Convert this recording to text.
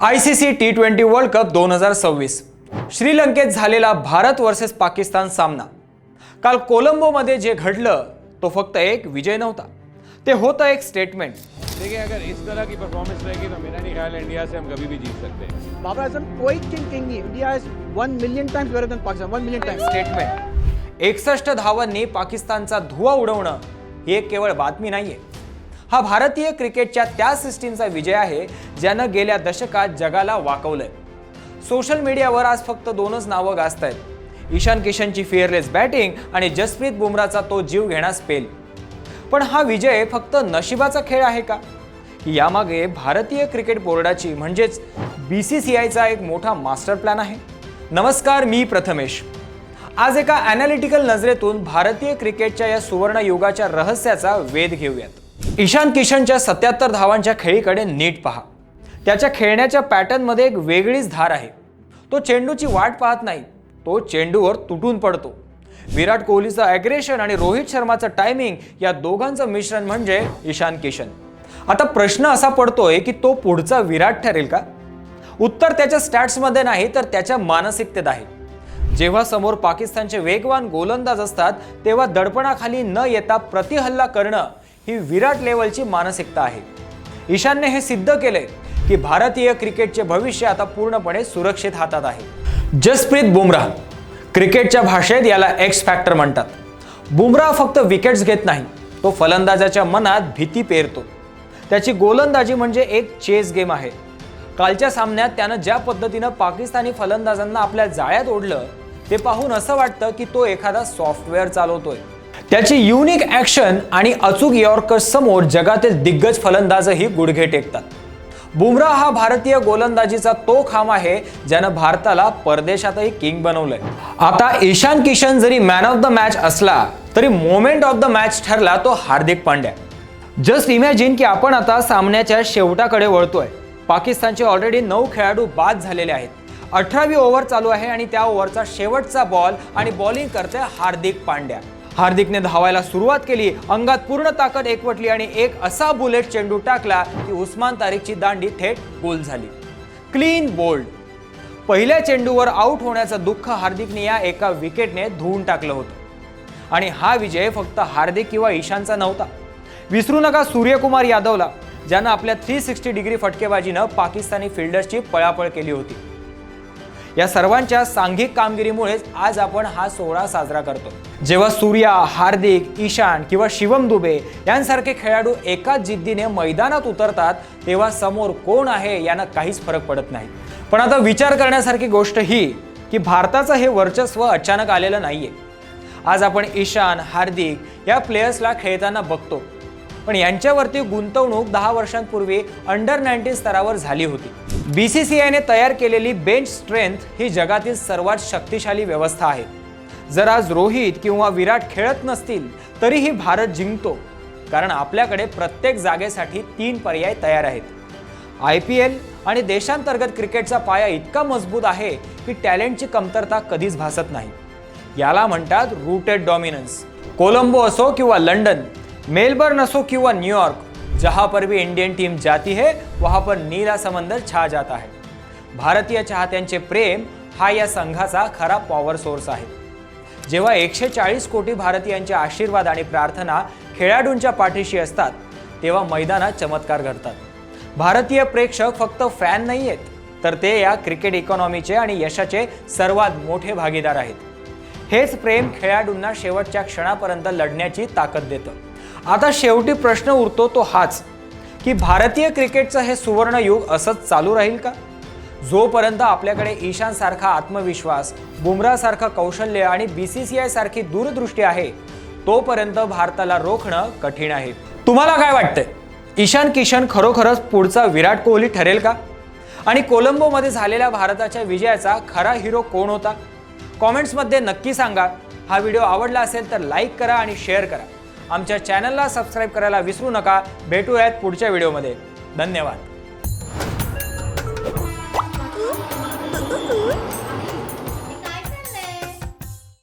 I C C T twenty world cup दोन हजार सव्वीस. श्रीलंकेत झालेला भारत वर्सेस पाकिस्तान सामना. काल कोलंबोमध्ये जे घडलं तो फक्त एक विजय नव्हता. ते होतं एक स्टेटमेंट देखिए अगर इस तरह की परफॉर्मेंस रहेगी तो मेरा नहीं ख्याल है इंडिया से हम कभी भी जीत सकते हैं। Baba Azam, कोई किंग किंग नहीं। India is one million times better than Pakistan one million times statement एकसष्ट धावांनी पाकिस्तानचा धुवा उडवणं ही एक केवळ बातमी नाहीये. हा भारतीय क्रिकेटच्या त्या सिस्टीमचा विजय आहे ज्यानं गेल्या दशकात जगाला वाकवलंय. सोशल मीडियावर आज फक्त दोनच नावं गाजत आहेत ईशान किशनची फिअरलेस बॅटिंग आणि जसप्रीत बुमराचा तो जीव घेणा स्पेल पण हा विजय फक्त नशिबाचा खेळ आहे का? यामागे भारतीय क्रिकेट बोर्डाची म्हणजेच बी सी सी आयचा एक मोठा मास्टर प्लॅन आहे. नमस्कार मी प्रथमेश. आज एका ॲनालिटिकल नजरेतून भारतीय क्रिकेटच्या या सुवर्णयुगाच्या रहस्याचा वेध घेऊयात. ईशान किशनच्या सत्याहत्तर धावांच्या खेळीकडे नीट पहा. त्याच्या खेळण्याच्या पॅटर्नमध्ये एक वेगळीच धार आहे. तो चेंडूची वाट पाहत नाही तो चेंडूवर तुटून पडतो. विराट कोहलीचं ॲग्रेशन आणि रोहित शर्माचं टायमिंग या दोघांचं मिश्रण म्हणजे ईशान किशन. आता प्रश्न असा पडतोय की तो पुढचा विराट ठरेल का? उत्तर त्याच्या स्टॅट्समध्ये नाही तर त्याच्या मानसिकतेत आहे. जेव्हा समोर पाकिस्तानचे वेगवान गोलंदाज असतात तेव्हा दडपणाखाली न येता प्रतिहल्ला करणं ही विराट लेवलची मानसिकता आहे. ईशानने हे सिद्ध केले की भारतीय क्रिकेटचे भविष्य आता पूर्णपणे सुरक्षित हातात आहे. जसप्रीत बुमराह क्रिकेटच्या भाषेत याला एक्स फॅक्टर म्हणतात. बुमराह फक्त विकेट्स घेत नाही तो फलंदाजाच्या मनात भीती पेरतो. त्याची गोलंदाजी म्हणजे एक चेस गेम आहे. कालच्या सामन्यात त्यानं ज्या पद्धतीनं पाकिस्तानी फलंदाजांना आपल्या जाळ्यात ओढलं ते पाहून असं वाटतं की तो एखादा सॉफ्टवेअर चालवतोय. त्याची युनिक ॲक्शन आणि अचूक यॉर्कर समोर जगातील दिग्गज फलंदाजही गुडघे टेकतात. बुमराह हा भारतीय गोलंदाजीचा तो खांब आहे ज्यानं भारताला परदेशातही किंग बनवलंय. आता ईशान किशन जरी मॅन ऑफ द मॅच असला तरी मोमेंट ऑफ द मॅच ठरला तो हार्दिक पांड्या. जस्ट इमॅजिन की आपण आता सामन्याच्या शेवटाकडे वळतोय. पाकिस्तानचे ऑलरेडी नऊ खेळाडू बाद झालेले आहेत. अठरावी ओव्हर चालू आहे आणि त्या ओव्हरचा शेवटचा बॉल आणि बॉलिंग करते हार्दिक पांड्या. हार्दिकने धावायला सुरुवात केली. अंगात पूर्ण ताकद एकवटली आणि एक असा बुलेट चेंडू टाकला की उस्मान तारिकची दांडी थेट गोल झाली. क्लीन बोल्ड पहिल्या चेंडूवर आऊट होण्याचं दुःख हार्दिकने या एका विकेटने धुवून टाकलं होतं. आणि हा विजय फक्त हार्दिक किंवा ईशानचा नव्हता. विसरू नका सूर्यकुमार यादवला ज्यानं आपल्या थ्री सिक्स्टी डिग्री फटकेबाजीनं पाकिस्तानी फिल्डर्सची पळापळ केली होती. या सर्वांच्या सांघिक कामगिरीमुळेच आज आपण हा सोहळा साजरा करतो. जेव्हा सूर्या हार्दिक ईशान किंवा शिवम दुबे यांसारखे खेळाडू एकाच जिद्दीने मैदानात उतरतात तेव्हा समोर कोण आहे यानं काहीच फरक पडत नाही. पण आता विचार करण्यासारखी गोष्ट ही की भारताचं हे वर्चस्व अचानक आलेलं नाहीये. आज आपण ईशान हार्दिक या प्लेयर्सला खेळताना बघतो. पण यांच्यावरती गुंतवणूक दहा वर्षांपूर्वी अंडर नाईन्टीन स्तरावर झाली होती. बी सी सी आयने तयार केलेली बेंच स्ट्रेंथ ही जगातील सर्वात शक्तिशाली व्यवस्था आहे. जर आज रोहित किंवा विराट खेळत नसतील तरीही भारत जिंकतो. कारण आपल्याकडे प्रत्येक जागेसाठी तीन पर्याय तयार आहेत. आय पी एल आणि देशांतर्गत क्रिकेटचा पाया इतका मजबूत आहे की टॅलेंटची कमतरता कधीच भासत नाही. याला म्हणतात रूटेड डॉमिनन्स कोलंबो असो किंवा लंडन मेलबर्न असो किंवा न्यूयॉर्क जहां पर भी इंडियन टीम जाती है वहां पर नीला समंदर छा जाता है। भारतीय चाहत्यांचे प्रेम हा या संघाचा खरा पॉवर सोर्स आहे. जेव्हा एकशे चाळीस कोटी भारतीयांचे आशीर्वाद आणि प्रार्थना खेळाडूंच्या पाठीशी असतात तेव्हा मैदानात चमत्कार घडतात. भारतीय प्रेक्षक फक्त फॅन नाही आहेत तर ते या क्रिकेट इकॉनॉमीचे आणि यशाचे सर्वात मोठे भागीदार आहेत. हेच प्रेम खेळाडूंना शेवटच्या क्षणापर्यंत लढण्याची ताकद देतं. आता शेवटी प्रश्न उरतो तो हाच की भारतीय क्रिकेटचं हे सुवर्णयुग असंच चालू राहील का? जोपर्यंत आपल्याकडे ईशानसारखा आत्मविश्वास बुमरासारखं कौशल्य आणि बी सी सी आय सारखी दूरदृष्टी आहे तोपर्यंत भारताला रोखणं कठीण आहे. तुम्हाला काय वाटतंय? ईशान किशन खरोखरच पुढचा विराट कोहली ठरेल का? आणि कोलंबोमध्ये झालेल्या भारताच्या विजयाचा खरा हिरो कोण होता? कॉमेंट्समध्ये नक्की सांगा. हा व्हिडिओ आवडला असेल तर लाईक करा आणि शेअर करा. आमच्या चॅनलला सबस्क्राईब करायला विसरू नका. भेटूयात पुढच्या व्हिडिओमध्ये. धन्यवाद.